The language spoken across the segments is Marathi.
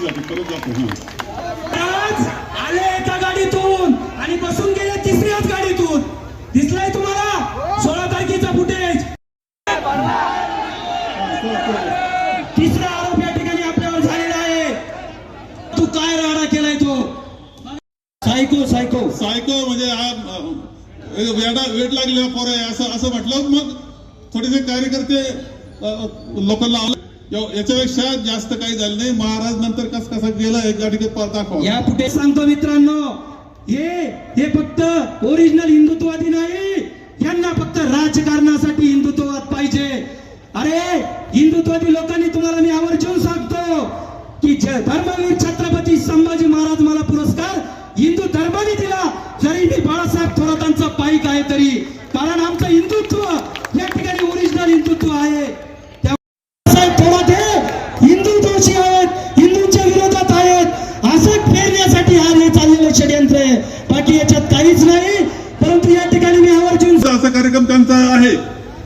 आज आले एका गाडीतून आणि बसून गेले तिसऱ्याच गाडीतून. दिसलंय तुम्हाला? सोळा तारखेचा फुटेज तिसरा आरोप या ठिकाणी आपल्यावर झालेला आहे. तू काय राडा केलाय तो? सायको सायको. सायको म्हणजे हा वेट लागलेला पोर आहे असं असं म्हटलं. मग थोडेसे कार्यकर्ते लोकांना याच्यापेक्षा जास्त काही झालं नाही. महाराज नंतर कस कसा गेला एक गाडी दाखवा. या कुठे सांगतो मित्रांनो हे हे फक्त ओरिजिनल हिंदुत्ववादी नाही यांना फक्त राजकारणासाठी हिंदुत्ववाद पाहिजे. अरे हिंदुत्ववादी लोकांनी तुम्हाला मी आवर्जून सांगतो की धर्मवीर छत्रपती संभाजी महाराज मला पुरस्कार हिंदू धर्माने दिला. जरी मी बाळासाहेब थोरातांचा पाईक आहे तरी. कारण आमचं हिंदुत्व या ठिकाणी ओरिजिनल हिंदुत्व आहे. आहेत असं फेरण्यासाठी हा हे चाललेलं षडयंत्र आहे. बाकी याच्यात काहीच नाही परंतु या ठिकाणी मी आवर्जून असा कार्यक्रम त्यांचा आहे.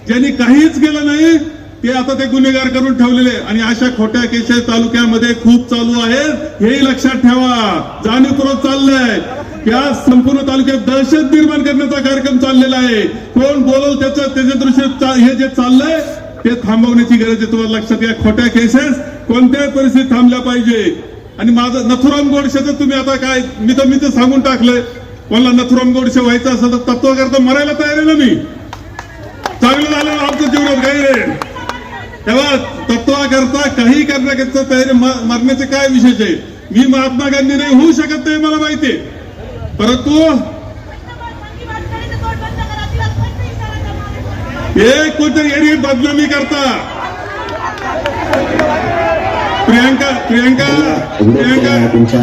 ज्यांनी काहीच केलं नाही ते आता ते गुन्हेगार करून ठेवलेले आणि अशा खोट्या केसेस तालुक्यामध्ये खूप चालू आहेत हे लक्षात ठेवा. जाणीवपूर्वक चाललंय. या संपूर्ण तालुक्यात दहशत निर्माण करण्याचा कार्यक्रम चाललेला आहे. कोण बोलल त्याचं त्याच्या दृश्य हे जे चाललंय ते थांबवण्याची गरज आहे. तुम्हाला लक्षात घ्या खोट्या केसेस कोणत्याही परिस्थितीत थांबल्या पाहिजे. आणि माझं नथुराम गोडशेचं तुम्ही आता काय मी तर मी तर सांगून टाकलंय? कोणाला नथुराम गोडशे व्हायचं असेल तर तत्व करता मरायला तयार आहे ना मी. चांगलं झालं आमच्या जीवनात काही रे तेव्हा तत्वाकरता काही करण्याकरता तयारी मरण्याचे काय विशेष आहे? मी महात्मा गांधी नाही होऊ शकत नाही मला माहिती परंतु हे कोणतरी एरिया बदनामी करता. प्रियांका प्रियांका प्रियांका तुमच्या